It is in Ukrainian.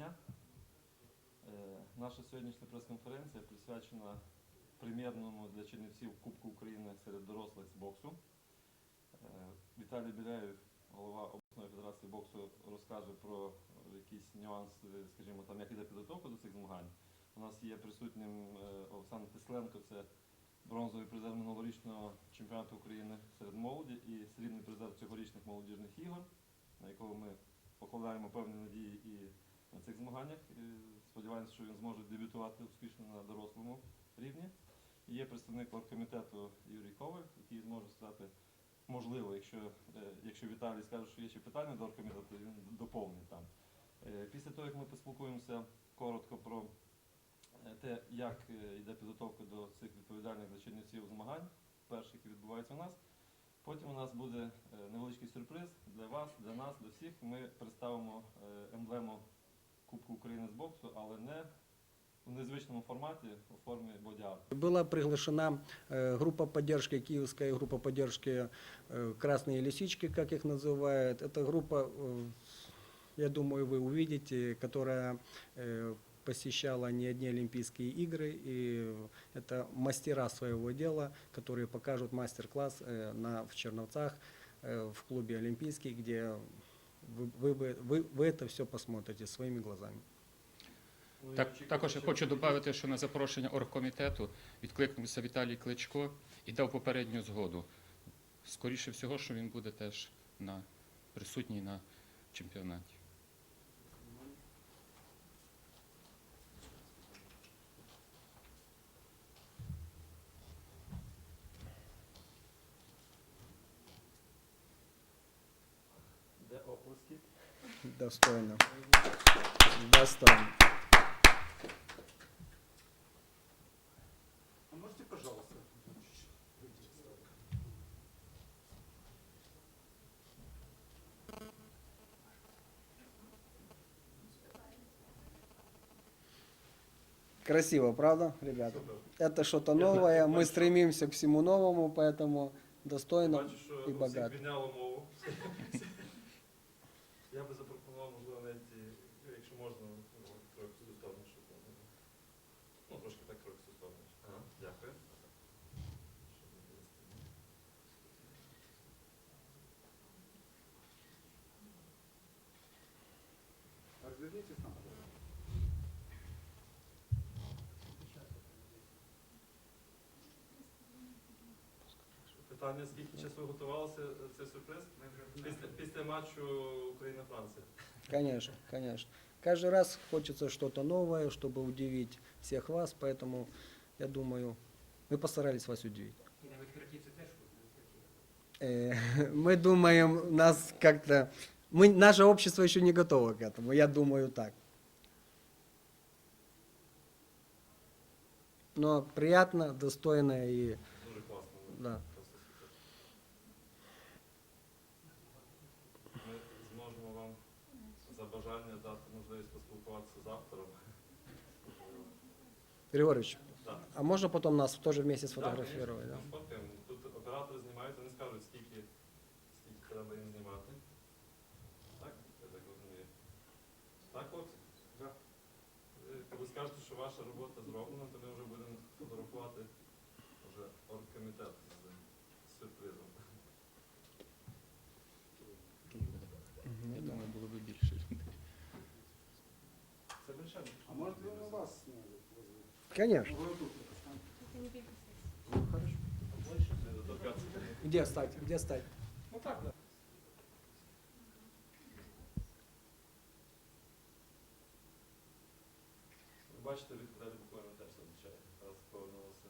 дня. Е, Наша сьогоднішня прес-конференція присвячена прем'єрному для Чернівців Кубку України серед дорослих з боксу. Е, Віталій Біляєв, голова обласної федерації боксу, розкаже про якісь нюанси, скажімо, там, як іде підготовка до цих змагань. У нас є присутнім е, Олександр Тисленко, це бронзовий призер минулорічного чемпіонату України серед молоді і срібний призер цьогорічних молодіжних ігор, на якого ми покладаємо певні надії і на цих змаганнях. Сподіваємося, що він зможе дебютувати успішно на дорослому рівні. Є представник оргкомітету Юрій Коваль, який зможе сказати, можливо, якщо, е, якщо Віталій скаже, що є ще питання до оргкомітету, він доповнить там. Е, Після того, як ми поспілкуємося коротко про е, те, як йде підготовка до цих відповідальних Чернівців змагань, перших, які відбуваються у нас. Потім у нас буде невеличкий сюрприз для вас, для нас, для всіх. Ми представимо емблему Кубку України з боксу, але не в незвичному форматі у формі боді-арту. Была приглашена э, группа поддержки, киевская группа поддержки э, «Красные лисички», как их называют. Это группа, э, я думаю, вы увидите, которая э, посещала не одни Олимпийские игры. И это мастера своего дела, которые покажут мастер-класс э, на, в Черновцах, э, в клубе «Олимпийский», где вы, вы, бы- вы, вы это все посмотрите своими глазами. Ну, і Так, очікую, також я що- хочу додати, що на запрошення оргкомітету відкликнувся Віталій Кличко і дав попередню згоду. Скоріше всього, що він буде теж на, присутній на чемпіонаті. Оплески? Достойно. Достойно. А можете, пожалуйста, Красиво, правда, ребята? Это что-то новое, мы стремимся к всему новому, поэтому достойно. Бачу, що можна, ну, цю сторону, щоб воно, ну, трошки так трохи в цю дякую. Щоб не вилізти. нам. Питання, скільки часу готувалося е, цей сюрприз? Після, після матчу Україна-Франція. Конечно, конечно. Каждый раз хочется что-то новое, чтобы удивить всех вас, поэтому я думаю, мы постарались вас удивить. Э, Мы думаем, нас как-то... Мы, наше общество еще не готово к этому, я думаю так. Но приятно, достойно и... Да. Ми зможемо вам за бажання дати можливість поспілкуватися з автором. Григорьевич, Так. а можно потом нас тоже вместе Так, сфотографировать? звісно, да? ми сфоткаємо. Тут оператори знімають, вони скажуть, скільки, скільки треба їм знімати. Так? Я так розумію. Так, хлопці? Так. Ви- Коли скажете, що ваша робота зроблена, то ми вже будемо фотографувати вже оргкомітет А может ли он у вас сняли? Ну, ну, конечно. Где стать? Где стать? Ну так, да. Бачите, відповідати буквально теж означає. Раз повернулося.